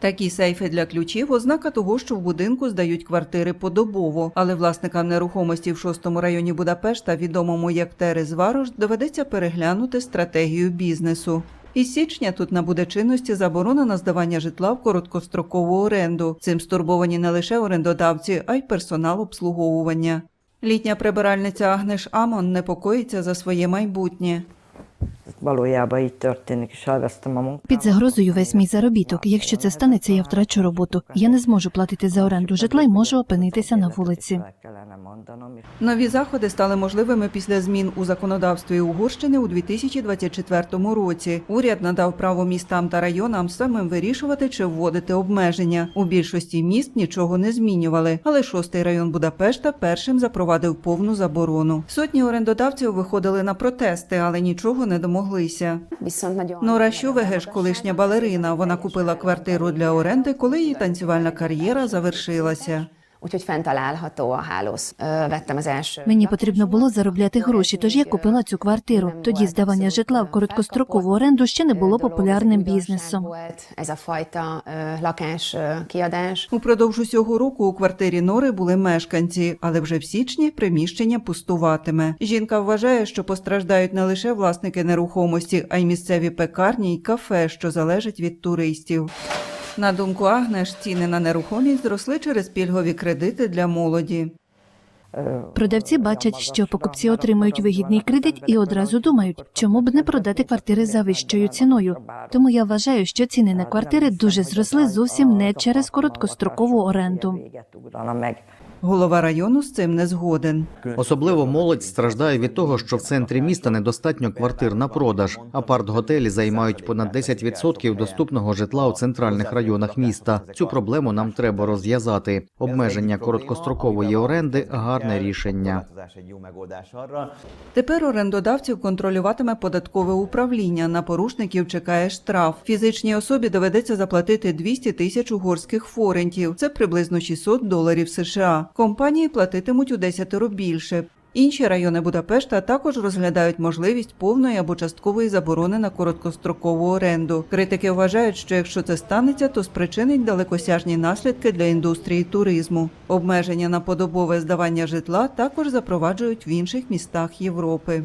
Такі сейфи для ключів ознака того, що в будинку здають квартири подобово, але власникам нерухомості в шостому районі Будапешта, відомому як Терез Варош, доведеться переглянути стратегію бізнесу. Із січня тут набуде чинності заборона на здавання житла в короткострокову оренду. Цим стурбовані не лише орендодавці, а й персонал обслуговування. Літня прибиральниця Агнеш Амон непокоїться за своє майбутнє. Valójában így történik, és elvesztem a munkát. Під загрозою весь мій заробіток. Якщо це станеться, я втрачу роботу. Я не зможу платити за оренду житла і можу опинитися на вулиці. Нові заходи стали можливими після змін у законодавстві Угорщини у 2024 році. Уряд надав право містам та районам самим вирішувати чи вводити обмеження. У більшості міст нічого не змінювали, але шостий район Будапешта першим запровадив повну заборону. Сотні орендодавців виходили на протести, але нічого не домоглися. Nagyon Нора Щувегеш, колишня балерина. Вона купила квартиру для оренди, коли її танцювальна кар'єра завершилася. Úgyhogy fent található a hálóz. Vettem az első. Мені потрібно було заробляти гроші, тож я купила цю квартиру. Тоді здавання житла в короткострокову оренду ще не було популярним бізнесом. Упродовж усього року у квартирі Нори були мешканці, але вже в січні приміщення пустуватиме. Жінка вважає, що постраждають не лише власники нерухомості, а й місцеві пекарні й кафе, що залежать від туристів. На думку Агнеш, ціни на нерухомість зросли через пільгові кредити для молоді. Продавці бачать, що покупці отримують вигідний кредит і одразу думають, чому б не продати квартири за вищою ціною. Тому я вважаю, що ціни на квартири дуже зросли зовсім не через короткострокову оренду. Голова району з цим не згоден. Особливо молодь страждає від того, що в центрі міста недостатньо квартир на продаж. Апарт-готелі займають понад 10% доступного житла у центральних районах міста. Цю проблему нам треба розв'язати. Обмеження короткострокової оренди гарне рішення. Тепер орендодавців контролюватиме податкове управління. На порушників чекає штраф. Фізичній особі доведеться заплатити 200 тисяч угорських форентів. Це приблизно 600 доларів США. Компанії платитимуть у десятеро більше. Інші райони Будапешта також розглядають можливість повної або часткової заборони на короткострокову оренду. Критики вважають, що якщо це станеться, то спричинить далекосяжні наслідки для індустрії туризму. Обмеження на подобове здавання житла також запроваджують в інших містах Європи.